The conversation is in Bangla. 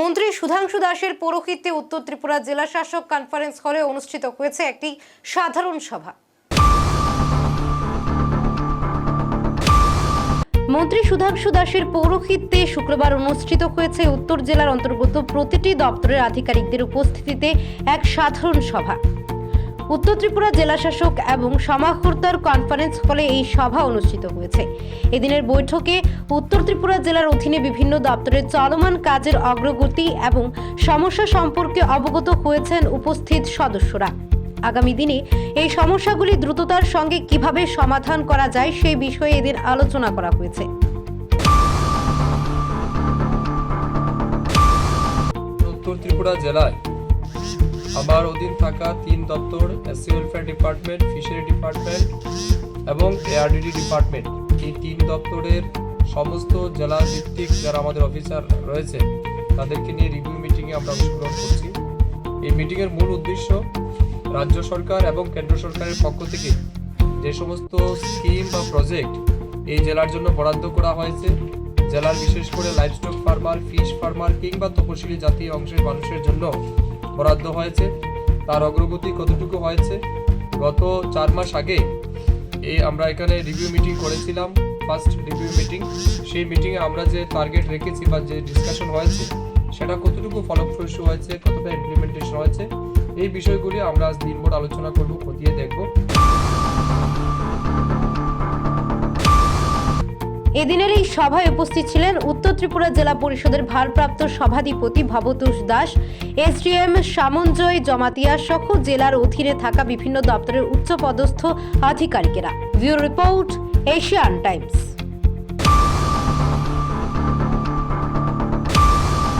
মন্ত্রী সুধাংশু দাসের পৌরোহিত্যে উত্তর ত্রিপুরা জেলা শাসক কনফারেন্স হলে অনুষ্ঠিত হয়েছে একটি সাধারণ সভা। মন্ত্রী সুধাংশু দাসের পৌরোহিত্যে শুক্রবার অনুষ্ঠিত হয়েছে উত্তর জেলার অন্তর্গত প্রতিটি দপ্তরের আধিকারিকদের উপস্থিতিতে এক সাধারণ সভা। উত্তর ত্রিপুরা জেলাশাসক এবং সমাহর্তার কনফারেন্স হলে এই সভা অনুষ্ঠিত হয়েছে। এদিনের বৈঠকে উত্তর ত্রিপুরা জেলার অধীনে বিভিন্ন দপ্তরের চলমান কাজের অগ্রগতি এবং সমস্যা সম্পর্কে অবগত হয়েছেন উপস্থিত সদস্যরা। আগামী দিনে এই সমস্যাগুলি দ্রুততার সঙ্গে কীভাবে সমাধান করা যায় সেই বিষয়ে এদিন আলোচনা করা হয়েছে। উত্তর ত্রিপুরা জেলায় আমার অধীন থাকা তিন দপ্তর, SC welfare department, fishery department এবং এআরডিডি ডিপার্টমেন্ট। এই তিন দপ্তরের সমস্ত জেলা ভিত্তিক যারা আমাদের অফিসার রয়েছে, তাদেরকে নিয়ে রিভিউ মিটিংয়ে আমরা অংশগ্রহণ করছি। এই মিটিংয়ের মূল উদ্দেশ্য রাজ্য সরকার এবং কেন্দ্র সরকারের পক্ষ থেকে যে সমস্ত স্কিম বা প্রজেক্ট এই জেলার জন্য বরাদ্দ করা হয়েছে, জেলার বিশেষ করে লাইভস্টক ফার্মার ফিশ ফার্মার কিংবা তপশিলি জাতি অংশের মানুষের জন্য বরাদ্দ হয়েছে, তার অগ্রগতি কতটুকু হয়েছে? গত চার মাস আগে এই আমরা এখানে রিভিউ মিটিং করেছিলাম ফার্স্ট রিভিউ মিটিং সেই মিটিংয়ে আমরা যে টার্গেট রেখেছি বা যে ডিসকাশন হয়েছে, সেটা কতটুকু ফলপ্রসূ হয়েছে, কতটা ইমপ্লিমেন্টেশন হয়েছে, এই বিষয়গুলি আমরা আজ দিনভর আলোচনা করব, খতিয়ে দেখব। এদিনের এই সভায় উপস্থিত ছিলেন উত্তর ত্রিপুরা জেলা পরিষদের ভারপ্রাপ্ত সভাধিপতি ভবতোষ দাস, এসডিএম সামঞ্জয় জমাতিয়া সহ জেলার অধীনে থাকা বিভিন্ন দপ্তরের উচ্চপদস্থ আধিকারিকেরা। View report, Asian Times.